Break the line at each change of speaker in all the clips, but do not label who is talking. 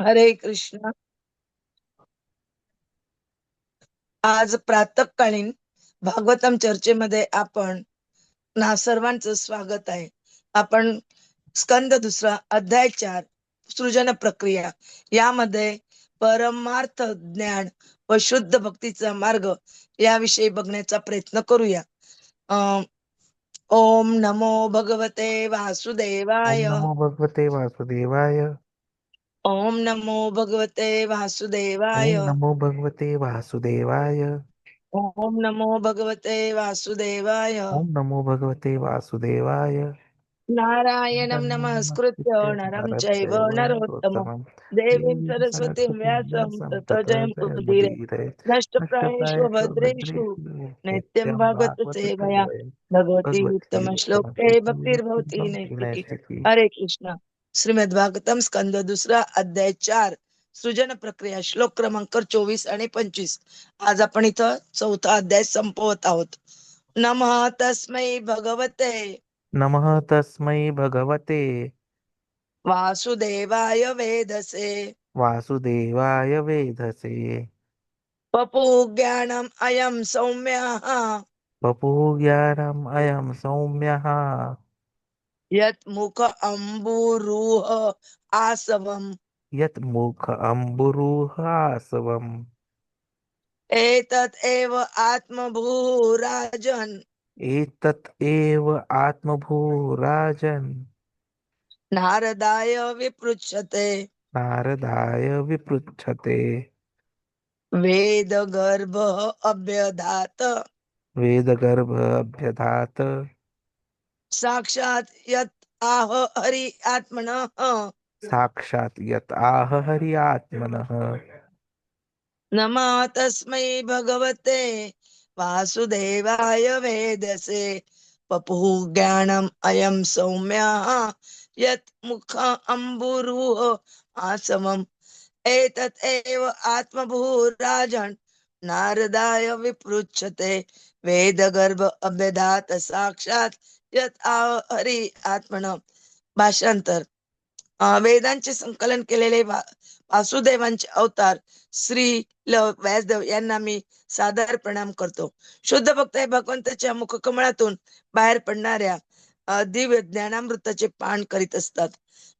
हरे कृष्ण. आज प्रातकालीन भागवतम चर्चेमध्ये आपण ना सर्वांचं स्वागत आहे. आपण स्कंद दुसरा अध्याय चार सृजन प्रक्रिया यामध्ये परमार्थ ज्ञान व शुद्ध भक्तीचा मार्ग याविषयी बघण्याचा प्रयत्न करूया. अं, ओम नमो भगवते वासुदेवाय.
नमो भगवते वासुदेवाय.
ओम नमो भगवते वासुदेवाय।
ओम नमो भगवते वासुदेवाय।
ओम नमो भगवते वासुदेवाय।
ओम नमो भगवते वासुदेवाय।
नारायणं नमस्कृत्य नरं चैव नरोत्तमं। देवीं सरस्वतीं व्यासं ततो जयमुदीरये नष्टप्रायेषु भद्रेषु नित्यं भागवत सेवया। भगवती उत्तम। श्लोके भक्तिर्भवती नैतिकी हरे कृष्ण। श्रीमद भागवतम स्कंद दुसरा अध्याय चार. सृजन प्रक्रिया श्लोक क्रमांक चोवीस आणि पंचवीस. आज आपण इथं चौथा अध्याय संपवत आहोत. नमः तस्मै भगवते.
नमः तस्मै भगवते.
वासुदेवाय वेदसे
वासुदेवाय वेधसे.
पपु ज्ञानम् अयं सौम्यः.
बपुः ज्ञानम् अयं सौम्यः.
यत् मुख अम्बुरुह आसवम्।
यत् मुख अम्बुरुहासवम्
एतत् एव आत्मभूराजन्।
एतत् एव आत्मभूराजन्।
नारदाय विपृच्छते।
नारदाय विपृच्छते।
वेदगर्भः अभ्यधात।
वेदगर्भ अभ्यधात।
साक्षात् यत् आह हरि आत्मनः।
साक्षात् यत् आह हरि आत्मनः।
नमः तस्मै भगवते वासुदेवाय वेदसे पपुः ज्ञानम् अयं सौम्यः यत् मुख अम्बुरुह आसवम् एतत् एव आत्मभूराजन् नारदाय विपृच्छते। वेदगर्भ अभ्यधात साक्षात यत हरी आत्मन। भाषांतर. वेदांचे संकलन केलेले वासुदेवांचे अवतार श्री ल व्यासदेव यांना मी सादर प्रणाम करतो. शुद्ध भक्त हे भगवंताच्या मुखकमळातून बाहेर पडणाऱ्या दिव्य ज्ञानामृताचे पान करीत असतात.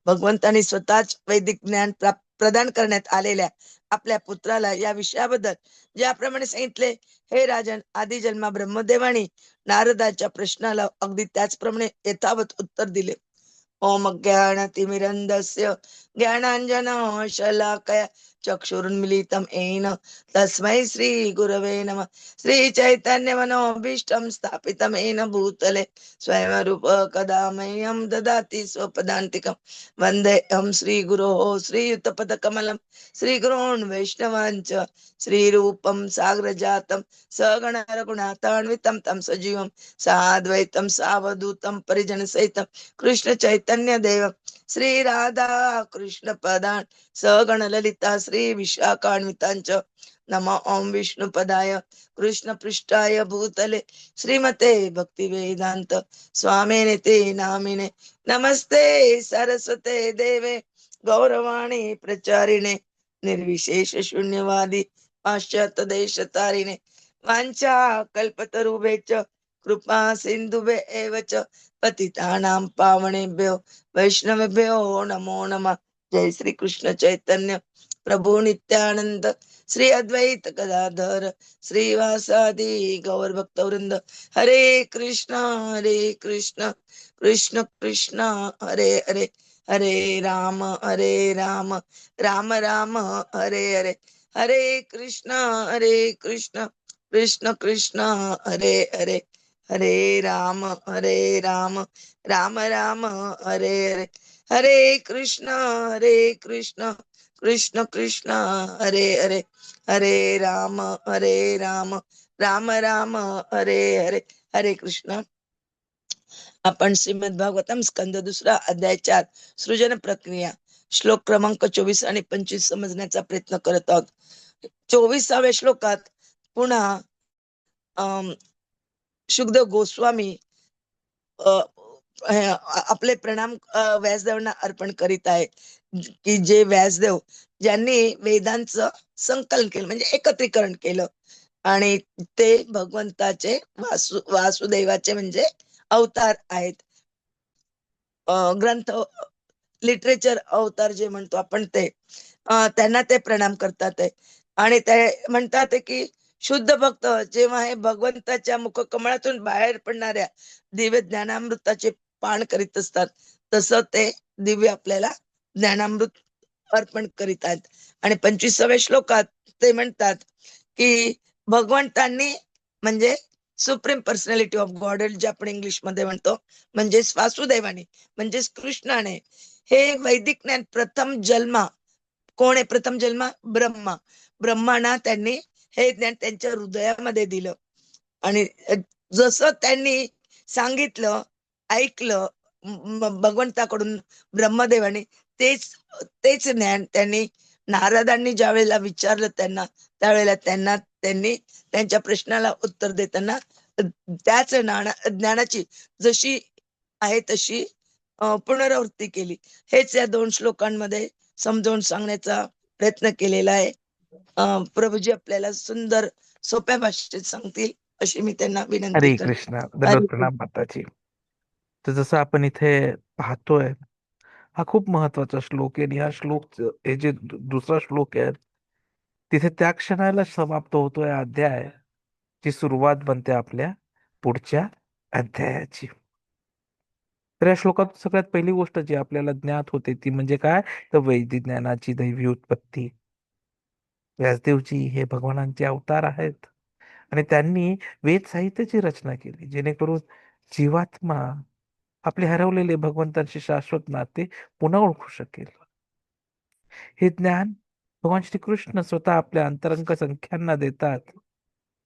भगवंतांनी स्वतःच वैदिक ज्ञान प्राप्त प्रदान करण्यात आलेल्या आपल्या पुत्राला या विषयाबद्दल. ज्याप्रमाणे सांगितले हे राजन आदी जन्मा ब्रह्मदेवानी नारदाच्या प्रश्नाला अगदी त्याचप्रमाणे यथावत उत्तर दिले. ओम ज्ञानतिमिरन्दस्य ज्ञानांजन शलाकया चक्षुरुन्मिलितं येन तस्मै श्रीगुरवे नमः। श्रीचैतन्यमनोभीष्टं स्थापितं येन भूतले। स्वयंरूप कदा मह्यं ददाति स्वपदान्तिकं वन्देऽहं श्रीगुरोः श्रीयुतपदकमलं श्रीगुरोन् वैष्णवाञ्च। श्रीरूपं साग्रजातं। सगण रघुनाथान्वितं तं सजीवं। साद्वैतं सावधूतं परिजनसहितं। कृष्ण चैतन्य देव श्री राधा श्री विशाखान्वितांच. नम ओम विष्णू पदाय भूतले. श्रीमते भक्तिवेदान्त वेदांत ते नामिने. नमस्ते सरस्वते देवे. गौरवाणी प्रचारिणे. निर्विशेष शून्यवादी. पाश्चात्य देश तारिणे वाञ्छा कल्पतरुभेच कृपा सिन्धुभे एव च पतितानां पावणेभ्यो. वैष्णवेभ्यो नमो नमः. जय श्री कृष्ण चैतन्य. प्रभु नित्यानंद श्री अद्वैत गदाधर श्रीवासादि गौर भक्तवृंद हरे कृष्ण हरे कृष्ण कृष्ण कृष्ण हरे हरे हरे राम हरे राम राम राम हरे हरे हरे कृष्ण हरे कृष्ण कृष्ण कृष्ण हरे हरे हरे राम हरे राम राम राम हरे हरे हरे कृष्ण हरे कृष्ण कृष्ण कृष्ण हरे हरे हरे राम हरे राम राम राम हरे हरे हरे कृष्ण. आपण श्रीमद भागवतम स्कंद दुसरा अध्याय चार सृजन प्रक्रिया. श्लोक क्रमांक चोवीस आणि पंचवीस समजण्याचा प्रयत्न करत आहोत. चोवीसाव्या श्लोकात पुन्हा अं शुद्ध गोस्वामी अं, आपले प्रणाम व्यासदेवांना अर्पण करीत आहे. की जे व्यासदेव ज्यांनी वेदांचं संकलन केलं म्हणजे एकत्रीकरण केलं. आणि ते भगवंताचे वासु वासुदेवाचे म्हणजे अवतार आहेत. ग्रंथ लिटरेचर अवतार जे म्हणतो आपण ते त्यांना ते प्रणाम करतात आहे. आणि ते म्हणतात की शुद्ध भक्त जेव्हा हे भगवंताच्या मुखकमळातून बाहेर पडणाऱ्या दिव्य ज्ञानामृताचे पान करीत असतात. तसं ते दिव्य आपल्याला ज्ञानामृत अर्पण करीत आहेत आणि पंचवीसाव्या श्लोकात ते म्हणतात की भगवंतांनी म्हणजे सुप्रीम पर्सनॅलिटी ऑफ गॉड जे आपण इंग्लिशमध्ये म्हणतो म्हणजेच वासुदेवाने म्हणजेच कृष्णाने हे वैदिक ज्ञान प्रथम जन्मा कोण आहे प्रथम जन्मा? ब्रह्मा. ब्रह्माना त्यांनी हे ज्ञान त्यांच्या हृदयामध्ये दिलं. आणि जसं त्यांनी सांगितलं ऐकलं भगवंताकडून ब्रह्मदेवाने तेच तेच ज्ञान त्यांनी नारदांनी ज्या वेळेला विचारलं त्यांना त्यावेळेला त्यांना त्यांनी त्यांच्या प्रश्नाला उत्तर देताना त्याच ज्ञाना- ज्ञानाची जशी आहे तशी पुनरावृत्ती केली. हेच या दोन श्लोकांमध्ये समजावून सांगण्याचा प्रयत्न केलेला आहे. प्रभूजी आपल्याला सुंदर सोप्या भाषेत सांगतील अशी मी त्यांना विनंती
कृष्ण. माताजी. तर जसं आपण इथे पाहतोय हा खूप महत्त्वाचा श्लोक आहे आणि हा श्लोक हे जे दुसरा श्लोक आहे तिथे त्या क्षणाला समाप्त होतोय अध्याय ची सुरुवात बनते आपल्या पुढच्या अध्यायाची. तर या श्लोकात सगळ्यात पहिली गोष्ट जी आपल्याला ज्ञात होते ती म्हणजे काय? तर वैदिक ज्ञानाची दैवी उत्पत्ती. व्यासदेवजी हे भगवानांचे अवतार आहेत आणि त्यांनी वेद साहित्याची रचना केली जेणेकरून जीवात्मा आपले हरवलेले भगवंतांशी शाश्वत नाते पुन्हा ओळखू शकेल. हे ज्ञान भगवान श्रीकृष्ण स्वतः आपल्या अंतरंग संख्यांना देतात.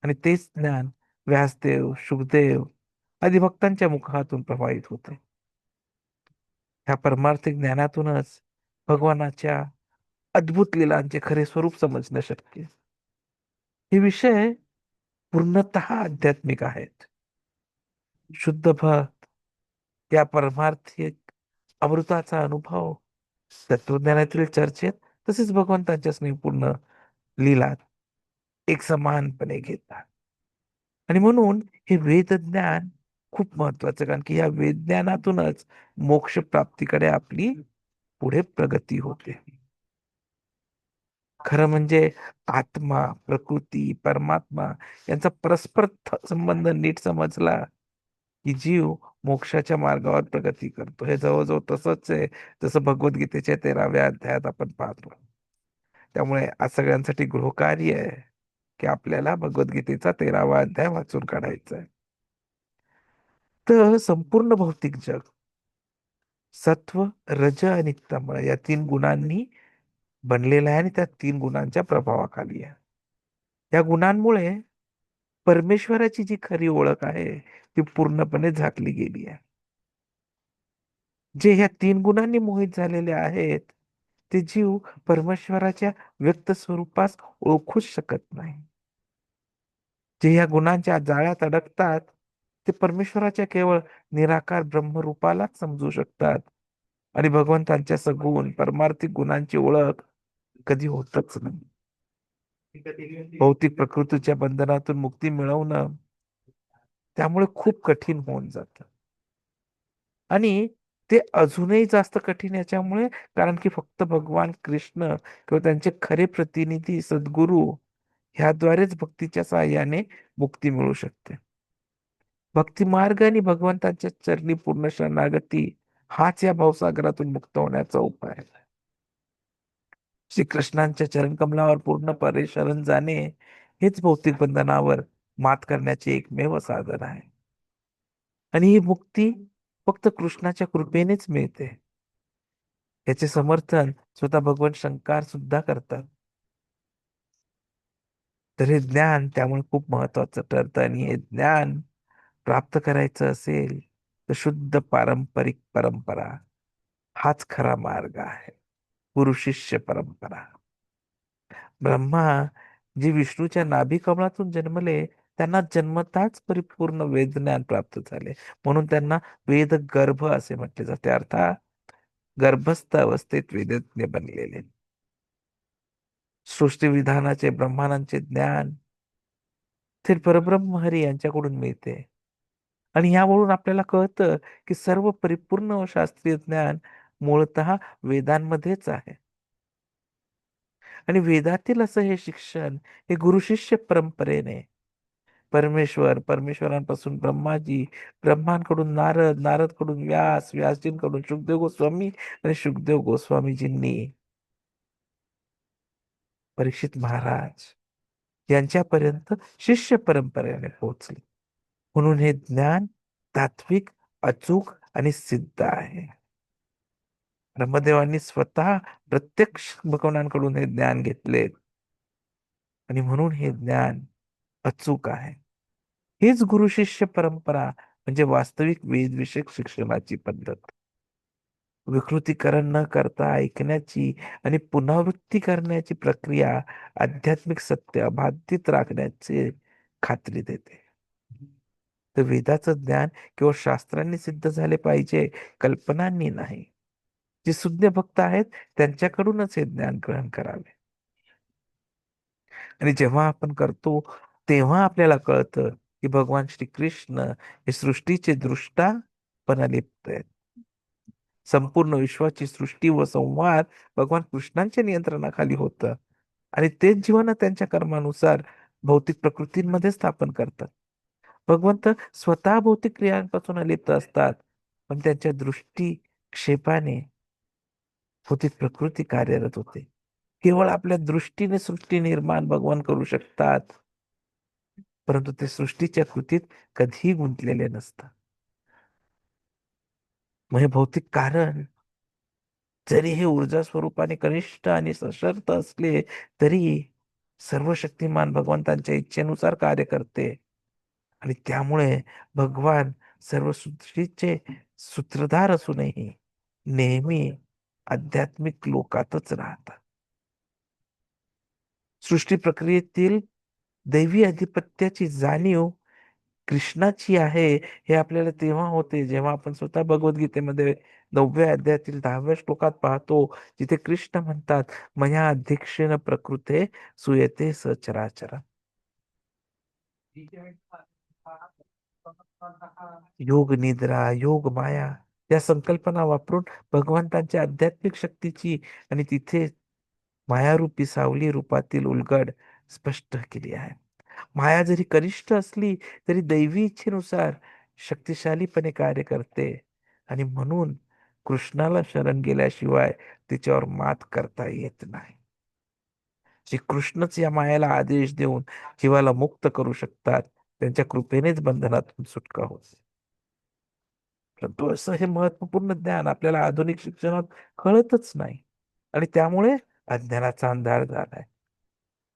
आणि तेच ज्ञान व्यासदेव शुभदेव आदी भक्तांच्या मुखातून प्रवाहित होते. ह्या परमार्थिक ज्ञानातूनच भगवानाच्या अद्भुत लिलांचे खरे स्वरूप समजणं शक्य. हे विषय पूर्णतः आध्यात्मिक आहेत. शुद्ध भ या परमार्थिक अमृताचा अनुभव तत्वज्ञानातील चर्चेत तसेच भगवंताच्या स्नेहपूर्ण लीलात एक समानपणे घेतात. आणि म्हणून हे वेदज्ञान खूप महत्वाचं कारण की या वेदज्ञानातूनच मोक्ष प्राप्तीकडे आपली पुढे प्रगती होते. खरं म्हणजे आत्मा प्रकृती परमात्मा यांचा परस्पर संबंध नीट समजला की जीव मोक्षाच्या मार्गावर प्रगती करतो. हे जवळजवळ तसंच आहे. जसं भगवद्गीतेच्या तेराव्या अध्यायात आपण पाहतो. त्यामुळे आज सगळ्यांसाठी गृहकार्य आहे की आपल्याला भगवद्गीतेचा तेरावा अध्याय वाचून काढायचा आहे. तर संपूर्ण भौतिक जग सत्व रज आणि तम या तीन गुणांनी बनलेलं आहे आणि त्या तीन गुणांच्या प्रभावाखाली आहे. या गुणांमुळे परमेश्वराची जी खरी ओळख आहे ती पूर्णपणे झाकली गेली आहे. जे ह्या तीन गुणांनी मोहित झालेले आहेत ते जीव परमेश्वराच्या व्यक्त स्वरूपास ओळखूच शकत नाही. जे ह्या गुणांच्या जाळ्यात अडकतात ते परमेश्वराच्या केवळ निराकार ब्रह्मरूपालाच समजू शकतात. आणि भगवंतांच्या सगुण परमार्थिक गुणांची ओळख कधी होतच नाही. भौतिक प्रकृतीच्या बंधनातून मुक्ती मिळवणं त्यामुळे खूप कठीण होऊन जात. आणि ते अजूनही जास्त कठीण याच्यामुळे कारण की फक्त भगवान कृष्ण किंवा त्यांचे खरे प्रतिनिधी सद्गुरू ह्याद्वारेच भक्तीच्या साहाय्याने मुक्ती मिळू शकते. भक्ती मार्ग आणि भगवंतांच्या चरणी पूर्ण शरणागती हाच या भावसागरातून मुक्त होण्याचा उपाय आहे. श्रीकृष्णांच्या चरणकमलावर पूर्ण परिशरण जाणे हेच भौतिक बंधनावर मात करण्याचे एकमेव साधन आहे. आणि ही मुक्ती फक्त कृष्णाच्या कृपेनेच मिळते. याचे समर्थन स्वतः भगवान शंकर सुद्धा करतात. तर हे ज्ञान त्यामुळे खूप महत्वाचं ठरतं आणि हे ज्ञान प्राप्त करायचं असेल तर शुद्ध पारंपरिक परंपरा हाच खरा मार्ग आहे. गुरु शिष्य परंपरा. ब्रह्मा जी विष्णूच्या नाभी कमळातून जन्मले त्यांना जन्मताच परिपूर्ण वेद ज्ञान प्राप्त झाले. म्हणून त्यांना वेद गर्भ असे म्हटले जाते. अर्थात गर्भस्थ अवस्थेत वेदज्ञ बनलेले. सृष्टी विधानाचे ब्रह्मानांचे ज्ञान ते परब्रह्म हरी यांच्याकडून मिळते. आणि यावरून आपल्याला कळतं की सर्व परिपूर्ण व शास्त्रीय ज्ञान मूळत वेदांमध्येच आहे. आणि वेदातील असं हे शिक्षण हे गुरु शिष्य परंपरेने परमेश्वर परमेश्वरांपासून ब्रह्माजी ब्रह्मांकडून नारद नारदकडून व्यास व्यासजींकडून सुखदेव गोस्वामी आणि सुखदेव गोस्वामीजींनी परीक्षित महाराज यांच्यापर्यंत शिष्य परंपरेने पोहोचले. म्हणून हे ज्ञान तात्विक अचूक आणि सिद्ध आहे. ब्रह्मदेवांनी स्वतः प्रत्यक्ष भगवानांकडून हे ज्ञान घेतले आणि म्हणून हे ज्ञान अचूक आहे. हीच गुरु शिष्य परंपरा म्हणजे वास्तविक वेदविषयक शिक्षणाची पद्धत. विकृतीकरण न करता ऐकण्याची आणि पुनरावृत्ती करण्याची प्रक्रिया आध्यात्मिक सत्य अबाधित राखण्याची खात्री देते. तर वेदाचं ज्ञान केवळ शास्त्रांनी सिद्ध झाले पाहिजे कल्पनांनी नाही. जे शुद्ध भक्त आहेत त्यांच्याकडूनच हे ज्ञान ग्रहण करावे. आणि जेव्हा आपण करतो तेव्हा आपल्याला कळतं की भगवान श्रीकृष्ण हे सृष्टीचे दृष्टा लिप्त आहेत. संपूर्ण विश्वाची सृष्टी व संवाद भगवान कृष्णांच्या नियंत्रणाखाली होतं. आणि तेच जीवन त्यांच्या कर्मानुसार भौतिक प्रकृतींमध्ये स्थापन करतात. भगवंत स्वतः भौतिक क्रियांपासून अलिप्त असतात पण त्यांच्या दृष्टी क्षेपाने भौतिक प्रकृती कार्यरत होते. केवळ आपल्या दृष्टीने सृष्टी निर्माण भगवान करू शकतात. परंतु ते सृष्टीच्या कृतीत कधीही गुंतलेले नसतात. मग हे भौतिक कारण जरी हे ऊर्जा स्वरूपाने कनिष्ठ आणि सशर्त असले तरी सर्व शक्तिमान भगवंतांच्या इच्छेनुसार कार्य करते. आणि त्यामुळे भगवान सर्व सृष्टीचे सूत्रधार असूनही नेहमी आध्यात्मिक लोकातच राहतात. सृष्टी प्रक्रियेतील दैवी अधिपत्याची जाणीव कृष्णाची आहे हे आपल्याला तेव्हा होते जेव्हा आपण स्वतः भगवद्गीतेमध्ये नवव्या अध्यायातील दहाव्या श्लोकात पाहतो जिथे कृष्ण म्हणतात मया अध्यक्षेन प्रकृते सुयते सचराचरा योग निद्रा योग माया या संकल्पना वापरून भगवंतांच्या आध्यात्मिक शक्तीची आणि तिथे मायारूपी सावली रूपातील उलगड स्पष्ट केली आहे. माया जरी कनिष्ठ असली तरी दैवी इच्छेनुसार शक्तिशालीपणे कार्य करते आणि म्हणून कृष्णाला शरण गेल्याशिवाय तिच्यावर मात करता येत नाही. श्री कृष्णच या मायाला आदेश देऊन जीवाला मुक्त करू शकतात त्यांच्या कृपेनेच बंधनातून सुटका होते. परंतु असं हे महत्त्वपूर्ण ज्ञान आपल्याला आधुनिक शिक्षणात कळतच नाही. आणि त्यामुळे अज्ञानाचा अंधार झालाय.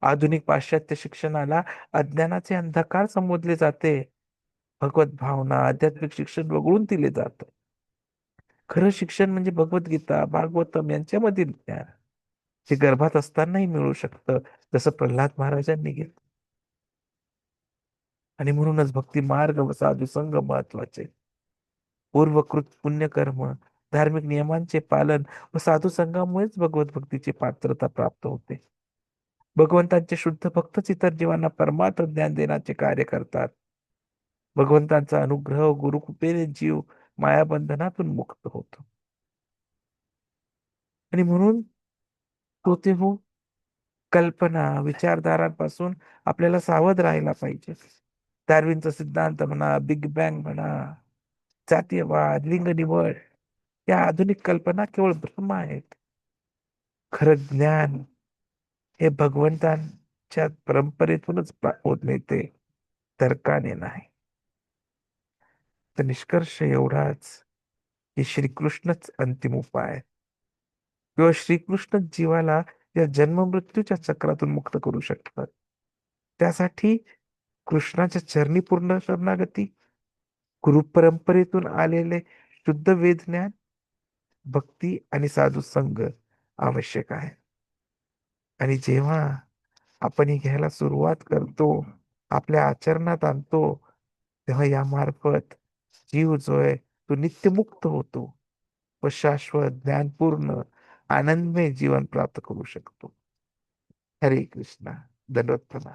आधुनिक पाश्चात्य शिक्षणाला अज्ञानाचे अंधकार संबोधले जाते. भगवत भावना आध्यात्मिक शिक्षण वगळून दिले जात. खरं शिक्षण म्हणजे भगवद्गीता भागवतम यांच्यामधील ज्ञान. जे गर्भात असतानाही मिळू शकतं जसं प्रल्हाद महाराजांनी घेतलं. आणि म्हणूनच भक्ती मार्ग व साधू संघ महत्त्वाचे पूर्वकृत पुण्यकर्म धार्मिक नियमांचे पालन व साधू संघामुळेच भगवत भक्तीची पात्रता प्राप्त होते. भगवंतांचे शुद्ध भक्तच इतर जीवांना परमार्थ ज्ञान देण्याचे कार्य करतात. भगवंतांचा अनुग्रह गुरुकृपेने जीव मायाबंधनातून मुक्त होतो. आणि म्हणून तो ते हो कल्पना विचारधारांपासून आपल्याला सावध राहायला पाहिजे. डार्विनचा सिद्धांत म्हणा बिग बँग म्हणा जातीयवाद लिंग निवड या आधुनिक कल्पना केवळ भ्रम आहेत. खरं ज्ञान हे भगवंतांच्या परंपरेतूनच होत मिळते तर्काने नाही. तर निष्कर्ष एवढाच की श्रीकृष्णच अंतिम उपाय. किंवा श्रीकृष्ण जीवाला या जन्म मृत्यूच्या चक्रातून मुक्त करू शकतात. त्यासाठी कृष्णाच्या चरणी पूर्ण शरणागती गुरु परंपरेतून आलेले शुद्ध वेदज्ञान भक्ती आणि साधू संघ आवश्यक आहे. आणि जेव्हा आपण ही घ्यायला सुरुवात करतो आपल्या आचरणात आणतो तेव्हा या मार्फत जीव जो आहे तो नित्यमुक्त होतो व शाश्वत ज्ञानपूर्ण आनंदमय जीवन प्राप्त करू शकतो. हरे कृष्णा. धन्यवाद